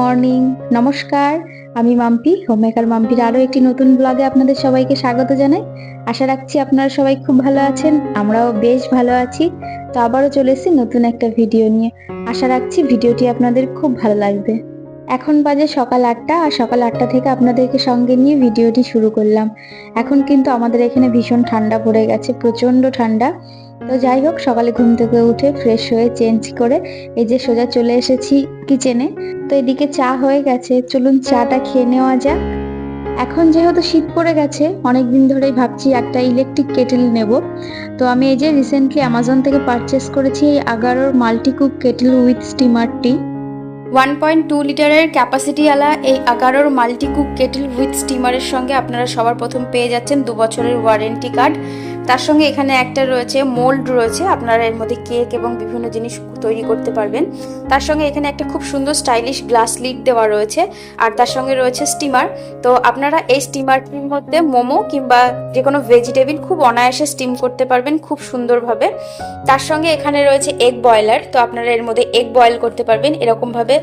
Morning নমস্কার, আমি Mampi, homemaker মাম্পির আরও একটি নতুন ব্লগে আপনাদের সবাইকে স্বাগত জানাই। আশা রাখছি আপনারা সবাই খুব ভালো আছেন, আমরাও বেশ ভালো আছি। তো আবারও চলে এসেছি নতুন একটা ভিডিও নিয়ে। আশা রাখছি ভিডিওটি আপনাদের খুব ভালো লাগবে। এখন বাজে সকাল আটটা, আর সকাল আটটা থেকে আপনাদেরকে সঙ্গে নিয়ে ভিডিওটি শুরু করলাম। এখন কিন্তু আমাদের এখানে ভীষণ ঠান্ডা পড়ে গেছে, প্রচণ্ড ঠান্ডা। তো যাই হোক, সকালে ঘুম থেকে উঠে ফ্রেশ হয়ে চেঞ্জ করে এই যে সোজা চলে এসেছি কিচেনে তো এদিকে চা হয়ে গেছে, চলুন চাটা খেয়ে নেওয়া যাক। এখন যেহেতু শীত পড়ে গেছে অনেক দিন ধরেই ভাবছি একটা ইলেকট্রিক কেটেল নেব। তো আমি এই যে রিসেন্টলি অ্যামাজন থেকে পারচেস করেছি এই আগারোর মাল্টিকুক কেটেল উইথ স্টিমারটি ওয়ান পয়েন্ট টু লিটারের ক্যাপাসিটিওয়ালা এই আগারোর মাল্টিকুক কেটেল উইথ স্টিমারের সঙ্গে আপনারা সবার প্রথম পেয়ে যাচ্ছেন দু বছরের ওয়ারেন্টি কার্ড তার সঙ্গে এখানে একটা রয়েছে, মোল্ড রয়েছে। আপনারা এর মধ্যে কেক এবং বিভিন্ন জিনিস তৈরি করতে পারবেন। তার সঙ্গে এখানে একটা খুব সুন্দর স্টাইলিশ গ্লাস লিড দেওয়া রয়েছে আর তার সঙ্গে রয়েছে স্টিমার। তো আপনারা এই স্টিমারটির মধ্যে মোমো কিংবা যে কোনো ভেজিটেবিল খুব অনায়াসে স্টিম করতে পারবেন খুব সুন্দরভাবে। তার সঙ্গে এখানে রয়েছে এগ বয়লার, তো আপনারা এর মধ্যে এগ বয়েল করতে পারবেন। এরকমভাবে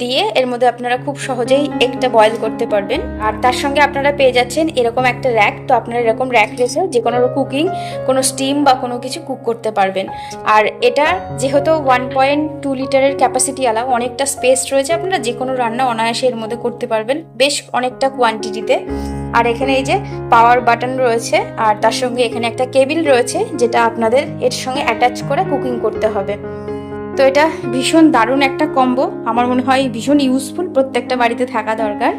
দিয়ে এর মধ্যে আপনারা খুব সহজেই একটা বয়েল করতে পারবেন। আর তার সঙ্গে আপনারা পেয়ে যাচ্ছেন এরকম একটা র্যাক তো আপনারা এরকম র্যাক রেখে যে কোনো কুকিং কোনো স্টিম বা কোনো কিছু কুক করতে পারবেন। আর এটা যেহেতু ওয়ান পয়েন্ট টু লিটারের ক্যাপাসিটি আলা অনেকটা স্পেস রয়েছে, আপনারা যে কোনো রান্না অনায়াসে এর মধ্যে করতে পারবেন বেশ অনেকটা কোয়ান্টিটিতে আর এখানে এই যে পাওয়ার বাটন রয়েছে, আর তার সঙ্গে এখানে একটা কেবিল রয়েছে, যেটা আপনাদের এর সঙ্গে অ্যাটাচ করে কুকিং করতে হবে। তো এটা ভীষণ দারুণ একটা কম্বো আমার মনে হয় ভীষণ ইউজফুল প্রত্যেকটা বাড়িতে থাকা দরকার।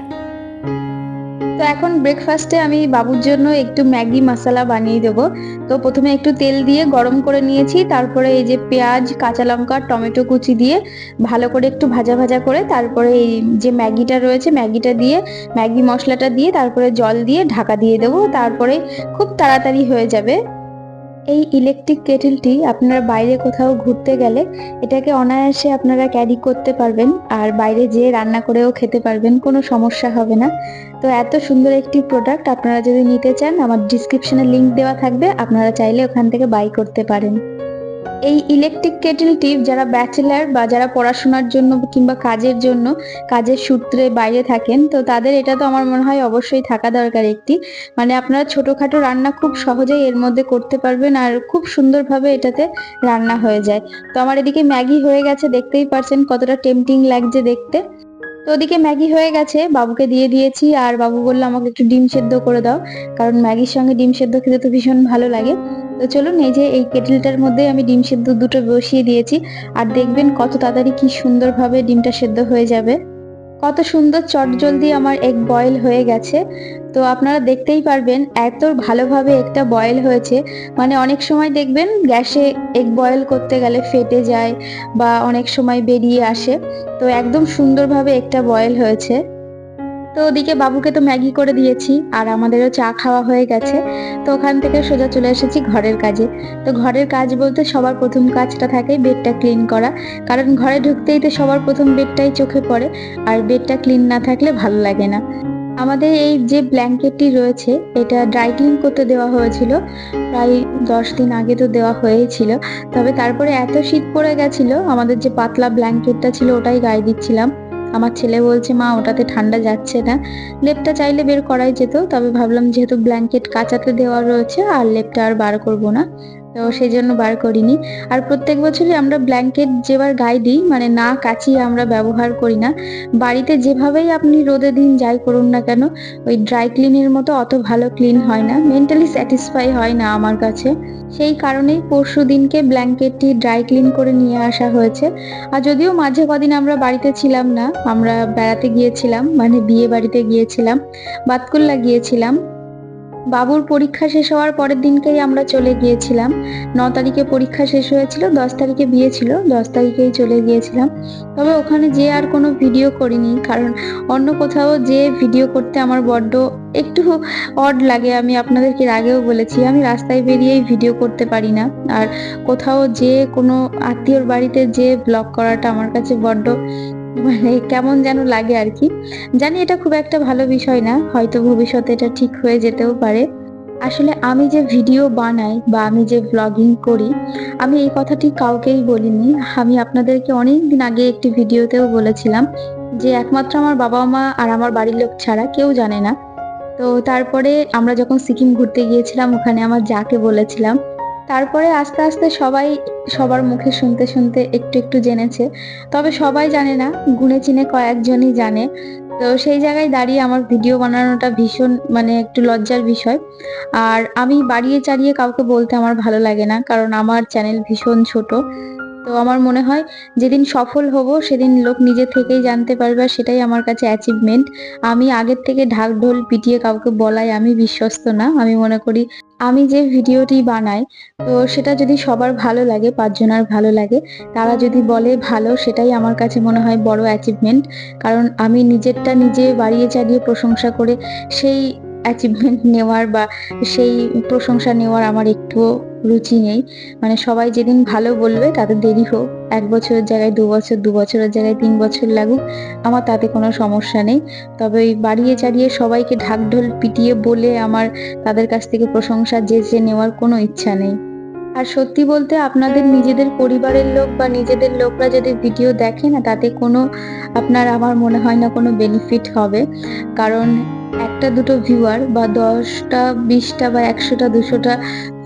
তো এখন ব্রেকফাস্টে আমি বাবুর জন্য একটু ম্যাগি মশলা বানিয়ে দেবো। তো প্রথমে একটু তেল দিয়ে গরম করে নিয়েছি, তারপরে এই যে পেঁয়াজ, কাঁচা লঙ্কা, টমেটো কুচি দিয়ে ভালো করে একটু ভাজা ভাজা করে, তারপরে এই যে ম্যাগিটা রয়েছে, ম্যাগিটা দিয়ে, ম্যাগি মশলাটা দিয়ে, তারপরে জল দিয়ে ঢাকা দিয়ে দেবো। তারপরে খুব তাড়াতাড়ি হয়ে যাবে। এই ইলেকট্রিক কেটেলটি আপনারা বাইরে কোথাও ঘুরতে গেলে এটাকে অনায়াসে আপনারা ক্যারি করতে পারবেন আর বাইরে যেয়ে রান্না করেও খেতে পারবেন, কোনো সমস্যা হবে না। তো এত সুন্দর একটি প্রোডাক্ট আপনারা যদি নিতে চান, আমার ডিসক্রিপশনে লিংক দেওয়া থাকবে, আপনারা চাইলে ওখান থেকে বাই করতে পারেন। এই ইলেকট্রিক কেটেলটি যারা ব্যাচেলার বা যারা পড়াশোনার জন্য কিংবা কাজের জন্য, কাজের সূত্রে বাইরে থাকেন, তো তাদের এটা তো আমার মনে হয় অবশ্যই থাকা দরকার একটি। মানে আপনারা ছোটোখাটো রান্না খুব সহজেই এর মধ্যে করতে পারবেন আর খুব সুন্দরভাবে এটাতে রান্না হয়ে যায়। তো আমার এদিকে ম্যাগি হয়ে গেছে, দেখতেই পারছেন কতটা টেম্পটিং লাগছে দেখতে। তো ওদিকে ম্যাগি হয়ে গেছে, বাবুকে দিয়ে দিয়েছি, আর বাবু বলল, আমাকে একটু ডিম সেদ্ধ করে দাও, কারণ ম্যাগির সঙ্গে ডিম সেদ্ধ খেতে তো ভীষণ ভালো লাগে। তো চলুন, এই যে এই কেটেলটার মধ্যে আমি ডিম সেদ্ধ দুটো বসিয়ে দিয়েছি, আর দেখবেন কত তাড়াতাড়ি কি সুন্দরভাবে ডিমটা সেদ্ধ হয়ে যাবে। কত সুন্দর চটজলদি আমার এক বয়েল হয়ে গেছে। তো আপনারা দেখতেই পারবেন, এত ভালোভাবে একটা বয়েল হয়েছে। মানে অনেক সময় দেখবেন, গ্যাসে এগ বয়েল করতে গেলে ফেটে যায় বা অনেক সময় বেরিয়ে আসে। তো একদম সুন্দরভাবে একটা বয়েল হয়েছে। তো ওদিকে বাবুকে তো ম্যাগি করে দিয়েছি, আর আমাদেরও চা খাওয়া হয়ে গেছে। তো ওখান থেকে সোজা চলে এসেছি ঘরের কাজে। তো ঘরের কাজ বলতে সবার প্রথম কাজটা থাকে বেডটা ক্লিন করা। কারণ ঘরে ঢুকতেই তো সবার প্রথম বেডটাই চোখে পড়ে, আর বেডটা ক্লিন না থাকলে ভালো লাগে না। আমাদের এই যে ব্ল্যাঙ্কেটটি রয়েছে, এটা ড্রাই ক্লিন করতে দেওয়া হয়েছিল। প্রায় দশ দিন আগে তো দেওয়া হয়েছিল। তবে তারপরে এত শীত পড়ে গেছিল, আমাদের যে পাতলা ব্ল্যাঙ্কেটটা ছিল ওটাই গায়ে দিচ্ছিলাম। আমার ছেলে বলছে, মা, ওটাতে ঠান্ডা যাচ্ছে না। লেপটা চাইলে বের করাই যেত, তবে ভাবলাম যেহেতু ব্ল্যাঙ্কেট কাচাতে দেওয়া রয়েছে, আর লেপটা আর বার করব না। তো সেই জন্য বার করিনি। আর প্রত্যেক বছরই আমরা ব্ল্যাঙ্কেট যেবার গায়ে দিই মানে না কাচিয়ে আমরা ব্যবহার করি না। বাড়িতে যেভাবেই আপনি রোদে দিন যাই করুন না কেন, ওই ড্রাই ক্লিনের মতো অত ভালো ক্লিন হয় না। মেন্টালি স্যাটিসফাই হয় না আমার কাছে। সেই কারণেই পরশু দিনকে ব্ল্যাঙ্কেটটি ড্রাই ক্লিন করে নিয়ে আসা হয়েছে। আর যদিও মাঝে কদিন আমরা বাড়িতে ছিলাম না, আমরা বেড়াতে গিয়েছিলাম মানে বিয়ে বাড়িতে গিয়েছিলাম, বাতকুল্লা গিয়েছিলাম। বাবুর পরীক্ষা শেষ হওয়ার পরের দিনকেই আমরা চলে গিয়েছিলাম। ন তারিখে পরীক্ষা শেষ হয়েছিল, দশ তারিখে বিয়ে ছিল, দশ তারিখেই চলে গিয়েছিলাম। তবে ওখানে যে আর কোনো ভিডিও করিনি, কারণ অন্য কোথাও যে ভিডিও করতে আমার বড্ড একটু অড লাগে, আমি আপনাদেরকে আগেও বলেছি, আমি রাস্তায় বেরিয়েই ভিডিও করতে পারি না। আর কোথাও যে কোনো আত্মীয়র বাড়িতে যে ব্লগ করাটা আমার কাছে বড্ড মানে কেমন যেন লাগে আর কি। জানি এটা খুব একটা ভালো বিষয় না, হয়তো ভবিষ্যতে এটা ঠিক হয়ে যেতেও পারে। আসলে আমি যে ভিডিও বানাই বা আমি যে ব্লগিং করি, আমি এই কথাটি কাউকেই বলিনি। আমি আপনাদেরকে অনেক দিন আগে একটি ভিডিওতেও বলেছিলাম যে একমাত্র আমার বাবা মা আর আমার বাড়ির লোক ছাড়া কেউ জানে না। তো তারপরে আমরা যখন সিকিম ঘুরতে গিয়েছিলাম, ওখানে আমার যাকে বলেছিলাম তারপরে আস্তে আস্তে সবাই সবার মুখে শুনতে শুনতে একটু একটু জেনেছে। তবে সবাই জানে না, গুনে চিনে কয়েকজনই জানে। তো সেই জায়গায় দাঁড়িয়ে আমার ভিডিও বানানোটা ভীষণ মানে একটু লজ্জার বিষয়। আর আমি বাড়িয়ে চাড়িয়ে কাউকে বলতে আমার ভালো লাগে না, কারণ আমার চ্যানেল ভীষণ ছোট। তো আমার মনে হয়, যেদিন সফল হব, সেদিন লোক নিজে থেকেই জানতে পারবে সেটাই আমার কাছে অ্যাচিভমেন্ট আমি আগের থেকে ঢাক ঢোল পিটিয়ে কাউকে বলাই আমি বিশ্বস্ত না। আমি মনে করি আমি যে ভিডিওটি বানাই, তো সেটা যদি সবার ভালো লাগে, পাঁচজনের ভালো লাগে, তারা যদি বলে ভালো, সেটাই আমার কাছে মনে হয় বড় অ্যাচিভমেন্ট কারণ আমি নিজেরটা নিজে বাড়িয়ে চালিয়ে প্রশংসা করে সেই অ্যাচিভমেন্ট নেওয়ার বা সেই প্রশংসা নেওয়ার আমার একটুও রুচি নেই। মানে সবাই যেদিন ভালো বলবে, তাতে দেরি হোক। এক বছরের জায়গায়, দু বছর, দু বছরের জায়গায়, তিন বছর লাগুক, আমার তাতে কোনো সমস্যা নেই। তবে ওই বাড়িয়ে চাড়িয়ে সবাইকে ঢাকঢোল পিটিয়ে বলে আমার তাদের কাছ থেকে প্রশংসা যে যে নেওয়ার কোনো ইচ্ছা নেই। আর সত্যি বলতে আপনাদের নিজেদের পরিবারের লোক বা নিজেদের লোকরা যদি ভিডিও দেখে না, তাতে কোনো আপনার, আমার মনে হয় না কোনো বেনিফিট হবে। কারণ একটা দুটো ভিউয়ার বা দশটা, বিশটা বা একশোটা, দুশোটা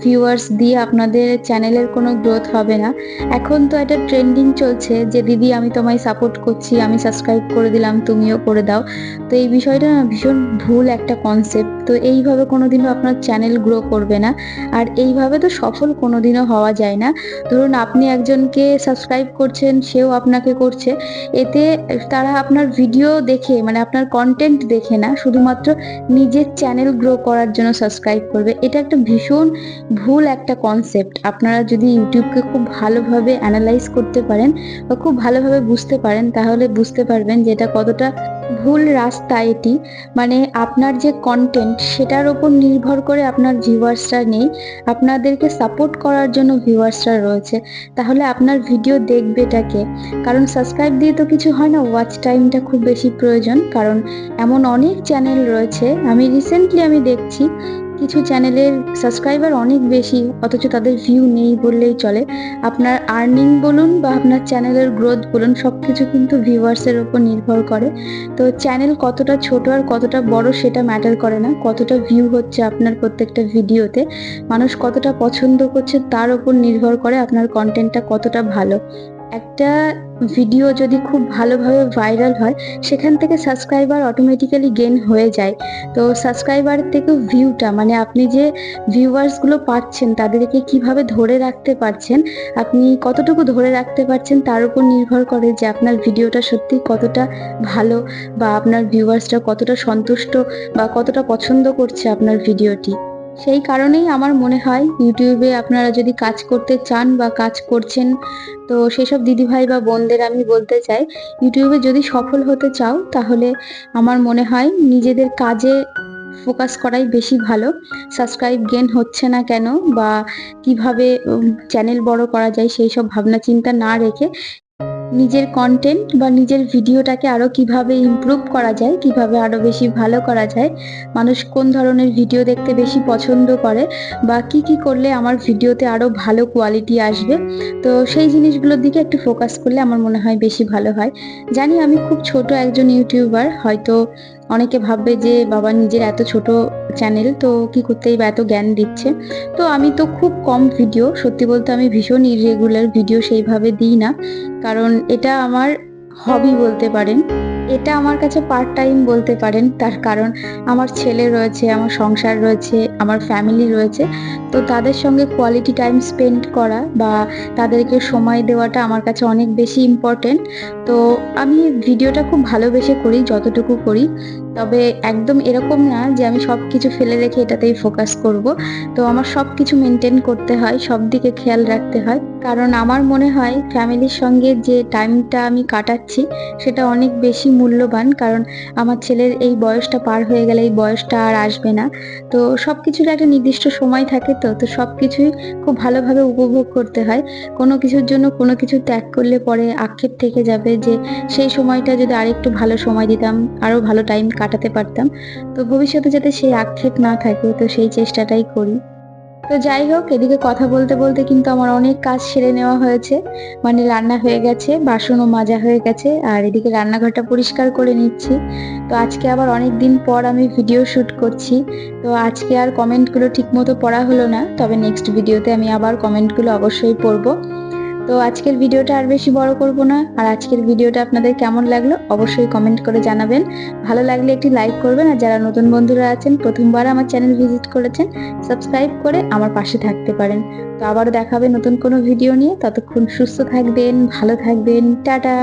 ভিউয়ার্স দিয়ে আপনাদের চ্যানেলের কোনো গ্রোথ হবে না। এখন তো একটা ট্রেন্ডিং চলছে যে, দিদি, আমি তোমায় সাপোর্ট করছি, আমি সাবস্ক্রাইব করে দিলাম, তুমিও করে দাও। তো এই বিষয়টা না ভীষণ ভুল একটা কনসেপ্ট তো এইভাবে কোনোদিনও আপনার চ্যানেল গ্রো করবে না। আর এইভাবে তো সফল কোনোদিনও হওয়া যায় না। ধরুন, আপনি একজনকে সাবস্ক্রাইব করছেন, সেও আপনাকে করছে। এতে তারা আপনার ভিডিও দেখে মানে আপনার কন্টেন্ট দেখে না। শুধুমাত্র নিজের চ্যানেল গ্রো করার জন্য সাবস্ক্রাইব করবে। এটা একটা ভীষণ ভুল একটা কনসেপ্ট আপনারা যদি ইউটিউবকে খুব ভালোভাবে অ্যানালাইজ করতে পারেন বা খুব ভালোভাবে বুঝতে পারেন, তাহলে বুঝতে পারবেন যে এটা কতটা ভুল রাস্তা এটি। মানে আপনার যে কন্টেন্ট সেটার ওপর নির্ভর করে আপনার ভিউয়ার্সরা নেই। আপনাদেরকে সাপোর্ট করার জন্য ভিউয়ার্সরা রয়েছে। তাহলে আপনার ভিডিও দেখবেটাকে কারণ সাবস্ক্রাইব দিয়ে তো কিছু হয় না ওয়াচ টাইমটা খুব বেশি প্রয়োজন। কারণ এমন অনেক চ্যানেল রয়েছে। আমি রিসেন্টলি আমি দেখছি কিছু চ্যানেলের সাবস্ক্রাইবার অনেক বেশি, অথচ তাদের ভিউ নেই বললেই চলে। আপনার আর্নিং বলুন বা আপনার চ্যানেলের গ্রোথ বলুন সব কিছু কিন্তু ভিউয়ার্সের উপর নির্ভর করে। তো চ্যানেল কতটা ছোট আর কতটা বড় সেটা ম্যাটার করে না, কতটা ভিউ হচ্ছে আপনার প্রত্যেকটা ভিডিওতে মানুষ কতটা পছন্দ করছে তার উপর নির্ভর করে আপনার কন্টেন্টটা কতটা ভালো। একটা ভিডিও যদি খুব ভালোভাবে ভাইরাল হয়, সেখান থেকে সাবস্ক্রাইবার অটোমেটিক্যালি গেন হয়ে যায়। তো সাবস্ক্রাইবার থেকেও ভিউটা মানে আপনি যে ভিউয়ার্সগুলো পাচ্ছেন, তাদেরকে কীভাবে ধরে রাখতে পারছেন, আপনি কতটুকু ধরে রাখতে পারছেন, তার উপর নির্ভর করে যে আপনার ভিডিওটা সত্যি কতটা ভালো বা আপনার ভিউয়ার্সটা কতটা সন্তুষ্ট বা কতটা পছন্দ করছে আপনার ভিডিওটি সেই কারণেই আমার মনে হয় ইউটিউবে আপনারা যদি কাজ করতে চান বা কাজ করছেন, তো সেসব দিদিভাই বা বোনদের আমি বলতে চাই, ইউটিউবে যদি সফল হতে চাও, তাহলে আমার মনে হয় নিজেদের কাজে ফোকাস করাই বেশি ভালো। সাবস্ক্রাইব গেন হচ্ছে না কেন? বা কীভাবে চ্যানেল বড় করা যায়, সেই সব ভাবনা চিন্তা না রেখে নিজের কন্টেন্ট বা নিজের ভিডিওটাকে আরও কীভাবে ইমপ্রুভ করা যায়, কীভাবে আরও বেশি ভালো করা যায়, মানুষ কোন ধরনের ভিডিও দেখতে বেশি পছন্দ করে বা কি কি করলে আমার ভিডিওতে আরও ভালো কোয়ালিটি আসবে, তো সেই জিনিসগুলোর দিকে একটু ফোকাস করলে আমার মনে হয় বেশি ভালো হয়। জানি আমি খুব ছোট একজন ইউটিউবার হয়তো অনেকে ভাববে যে বাবা নিজের এত ছোট চ্যানেল তো কি করতেই বা এত জ্ঞান দিচ্ছে। তো আমি তো খুব কম ভিডিও সত্যি বলতে আমি ভীষণ ইরেগুলার ভিডিও সেইভাবে দিই না। কারণ এটা আমার হবি বলতে পারেন, এটা আমার কাছে পার্ট টাইম বলতে পারেন। তার কারণ আমার ছেলে রয়েছে, আমার সংসার রয়েছে, আমার ফ্যামিলি রয়েছে। তো তাদের সঙ্গে কোয়ালিটি টাইম স্পেন্ড করা বা তাদেরকে সময় দেওয়াটা আমার কাছে অনেক বেশি ইম্পর্টেন্ট তো আমি ভিডিওটা খুব ভালোবেসে করি, যতটুকু করি। তবে একদম এরকম না যে আমি সব কিছু ফেলে রেখে এটাতেই ফোকাস করব। তো আমার সব কিছু মেনটেন করতে হয়, সব দিকে খেয়াল রাখতে হয়। কারণ আমার মনে হয় ফ্যামিলির সঙ্গে যে টাইমটা আমি কাটাচ্ছি, সেটা অনেক বেশি মূল্যবান। কারণ আমার ছেলের এই বয়সটা পার হয়ে গেলে এই বয়সটা আর আসবে না। তো সব কিছুর একটা নির্দিষ্ট সময় থাকে তো তো সব কিছুই খুব ভালোভাবে উপভোগ করতে হয়। কোনো কিছুর জন্য কোনো কিছু ত্যাগ করলে পরে আক্ষেপ থেকে যাবে যে, সেই সময়টা যদি আরেকটু ভালো সময় দিতাম, আরও ভালো টাইম কাটাতে পারতাম। তো ভবিষ্যতে যাতে সেই আক্ষেপ না থাকে, তো সেই চেষ্টাটাই করি। তো যাই হোক, এদিকে কথা বলতে বলতে কিন্তু আমার অনেক কাজ সেরে নেওয়া হয়েছে। মানে রান্না হয়ে গেছে, বাসনও মাজা হয়ে গেছে, আর এদিকে রান্নাঘরটা পরিষ্কার করে নিচ্ছি। তো আজকে আবার অনেক দিন পর আমি ভিডিও শ্যুট করছি। তো আজকে আর কমেন্টগুলো ঠিকমতো পড়া হলো না, তবে নেক্সট ভিডিওতে আমি আবার কমেন্টগুলো অবশ্যই পড়ব। তো আজকের ভিডিওটা আর বেশি বড় করব না। আর আজকের ভিডিওটা আপনাদের কেমন লাগল অবশ্যই কমেন্ট করে জানাবেন। ভালো লাগলে একটি লাইক করবেন। আর যারা নতুন বন্ধুরা আছেন, প্রথমবার আমার চ্যানেল ভিজিট করেছেন সাবস্ক্রাইব করে আমার পাশে থাকতে পারেন। তো আবারও দেখাবে নতুন কোনো ভিডিও নিয়ে। ততক্ষণ সুস্থ থাকবেন, ভালো থাকবেন। টাটা!